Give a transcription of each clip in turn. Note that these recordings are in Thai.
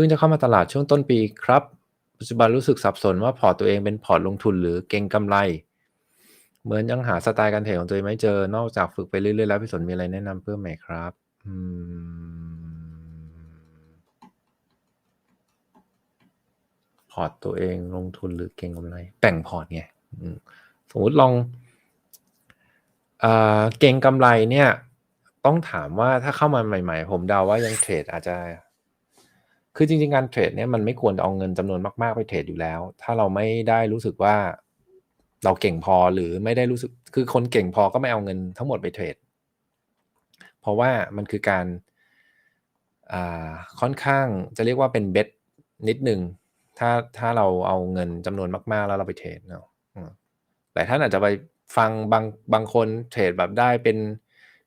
พิ่งจะเข้ามาตลาดช่วงต้นปีครับ ปัจจุบันรู้สึกสับสนว่าพอร์ตตัวเองเป็นพอร์ตลงทุนหรือเก็งกำไร เหมือนยังหาสไตล์การเทรดของตัวเองไม่เจอ นอกจากฝึกไปเรื่อยๆแล้วพี่สนมีอะไรแนะนำเพิ่มไหมครับอืมพอร์ตตัวเองลงทุนหรือเก็งกำไรแบ่งพอร์ตไงสมมติลองเอ่อเก็งกำไรเนี่ย ต้องถามว่าถ้าเข้ามาใหม่ ๆ ผมเดาว่ายังเทรดอาจจะ คือจริงๆการเทรดเนี่ยมันไม่ควรเอาเงินจำนวนมากๆไปเทรดอยู่แล้ว ถ้าเราไม่ได้รู้สึกว่าเราเก่งพอหรือไม่ได้รู้สึก คือคนเก่งพอก็ไม่เอาเงินทั้งหมดไปเทรด เพราะว่ามันคือการอ่าค่อนข้างจะเรียกว่าเป็นเบ็ดนิดหนึ่งถ้าถ้าเราเอาเงินจำนวนมาก ๆ แล้วเราไปเทรดเนาะอืมหลายท่านอาจจะไปฟังบางบางคนเทรดแบบได้เป็น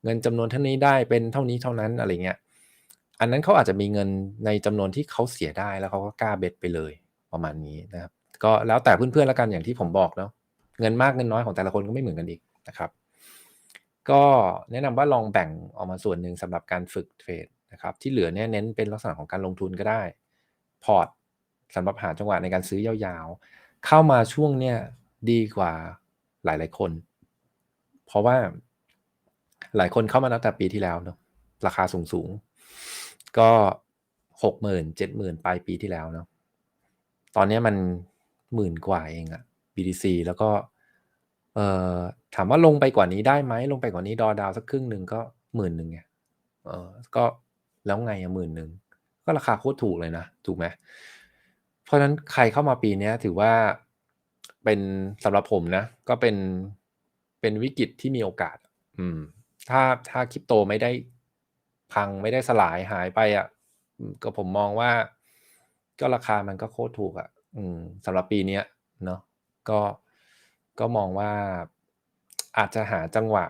เงินจำนวนเท่านี้ได้เป็นเท่านี้เท่านั้นอะไรเงี้ย อันนั้นเขาอาจจะมีเงินในจำนวนที่เขาเสียได้แล้วเขาก็กล้าเบ็ดไปเลยประมาณนี้นะครับ ก็แล้วแต่เพื่อนๆแล้วกันอย่างที่ผมบอกเนาะเงินมากเงินน้อยของแต่ละคนก็ไม่เหมือนกันอีกนะครับ ก็แนะนำว่าลองแบ่งออกมาส่วนหนึ่งสำหรับการฝึกเทรดนะครับที่เหลือเนี่ยเน้นเป็นลักษณะของการลงทุนก็ได้ พอร์ตสำหรับหาจังหวะในการซื้อยาวๆ เข้ามาช่วงเนี้ยดีกว่าหลายๆคน เพราะว่าหลายคนเข้ามาตั้งแต่ปีที่แล้วเนาะราคาสูงๆ ก็60,000 70,000ปลายปีที่แล้วเนาะตอนนี้มัน10,000กว่าเองอะ BTC แล้วก็เอ่อถามว่าลงไปกว่านี้ได้ไหมลงไปกว่านี้ดรอว์ดาวสักครึ่งหนึ่งก็10,000ไงเออก็แล้วไงอะ10,000ก็ราคาโคตรถูกเลยนะ ถูกไหมเพราะฉะนั้นใครเข้ามาปีนี้ถือว่าเป็นสำหรับผมนะ ก็เป็นเป็นวิกฤตที่มีโอกาส อืม ถ้าถ้า Crypto ไม่ได้ พังไม่ได้สลายหายไปอะอืมก็ผมมองว่า ก็ราคามันก็โคตรถูกอะอืมสำหรับปีนี้เนาะก็ก็มองว่าอาจจะหาจังหวะ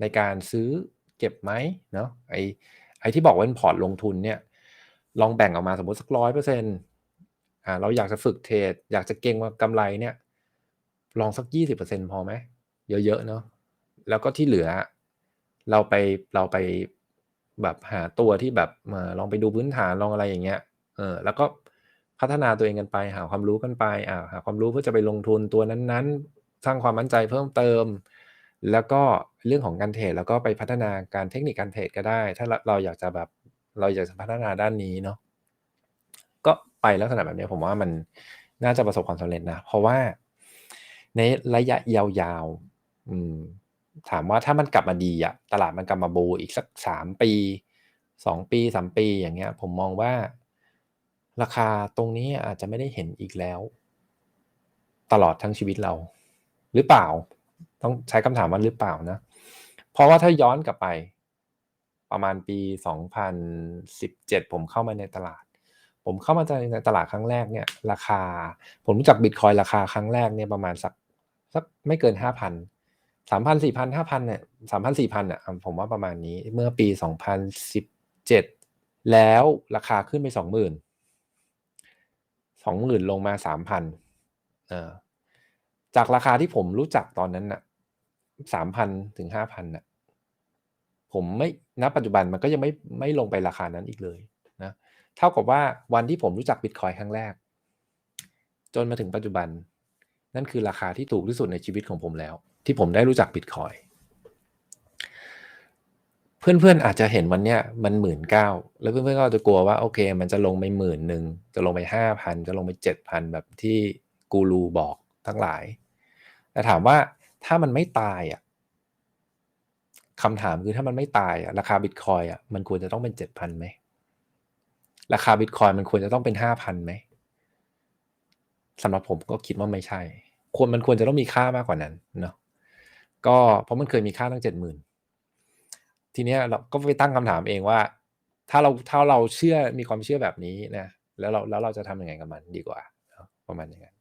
ในการซื้อเก็บไหมเนาะไอ้ไอ้ที่บอกว่าเป็นพอร์ตลงทุนเนี่ย ลองแบ่งออกมาสมมติสัก100%อ่าเราอยากจะฝึกเทรดอยากจะเก็งกำไรเนี่ย ลองสัก20%พอไหมเยอะๆเนาะแล้วก็ที่เหลือ เราไปเราไป แบบหาตัวที่แบบเอ่อลองไปดูพื้นฐานลองอะไรอย่างเงี้ยเออแล้วก็พัฒนาตัวเองกันไป หาความรู้กันไปอ่าหาความรู้เพื่อจะไปลงทุนตัวนั้นๆ สร้างความมั่นใจเพิ่มเติม แล้วก็เรื่องของการเทรดแล้วก็ไปพัฒนาการเทคนิคการเทรดก็ได้ ถ้าเราอยากจะแบบเราอยากจะพัฒนาด้านนี้เนาะก็ไปลักษณะแบบนี้ผมว่ามันน่าจะประสบความสำเร็จนะ เพราะว่าในระยะยาวๆอืม ถามว่าถ้ามันกลับมาดีอะตลาดมันกลับมาบูอีกสัก3ปี2ปี3ปีอย่างเงี้ย ผมมองว่า ราคาตรงนี้อาจจะไม่ได้เห็นอีกแล้ว ตลอดทั้งชีวิตเรา หรือเปล่า ต้องใช้คำถามว่าหรือเปล่านะ เพราะว่าถ้าย้อนกลับไป ประมาณปี 2017 ผมเข้ามาในตลาด ผมเข้ามาในตลาดครั้งแรกเนี่ย ราคา ผมรู้จักบิตคอยราคาครั้งแรกเนี่ยประมาณสักสักไม่เกิน 5,000 3,000 4,000 5,000เนี่ย3,000 4,000อะผมว่าประมาณนี้เมื่อปี2017แล้วราคาขึ้นไป20,000 20,000ลงมา3,000เออจากราคาที่ผมรู้จักตอนนั้นน่ะ3,000ถึง5,000น่ะผมไม่ณปัจจุบันมันก็ยังไม่ไม่ลงไปราคานั้นอีกเลยนะเท่ากับว่าวันที่ผมรู้จักบิตคอยน์ครั้งแรก จนมาถึงปัจจุบัน นั่นคือราคาที่ถูกที่สุดในชีวิตของผมแล้ว ที่ผมได้รู้จักบิตคอยน์เพื่อนๆอาจจะเห็นวันเนี้ยมัน19,000แล้วเพื่อนๆก็อาจจะกลัวว่าโอเค มันจะลงไป10,000จะลงไป5,000จะลงไป7,000แบบที่กูรูบอกทั้งหลาย แต่ถามว่าถ้ามันไม่ตายอะคำถามคือถ้ามันไม่ตายอะราคาบิตคอยน์อะมันควรจะต้องเป็น7,000ไหมราคาบิตคอยมันควรจะต้องเป็น5,000ไหมสำหรับผมก็คิดว่าไม่ใช่ ควรมันควรจะต้องมีค่ามากกว่านั้นเนาะ ก็เพราะมันเคยมีค่าตั้งเจ็ดหมื่นทีเนี้ยเราก็ไปตั้งคำถามเองว่า ถ้าเราถ้าเราเชื่อมีความเชื่อแบบนี้นะแล้วเราแล้วเราจะทำยังไงกับมันดีกว่าเนาะประมาณอย่างนั้น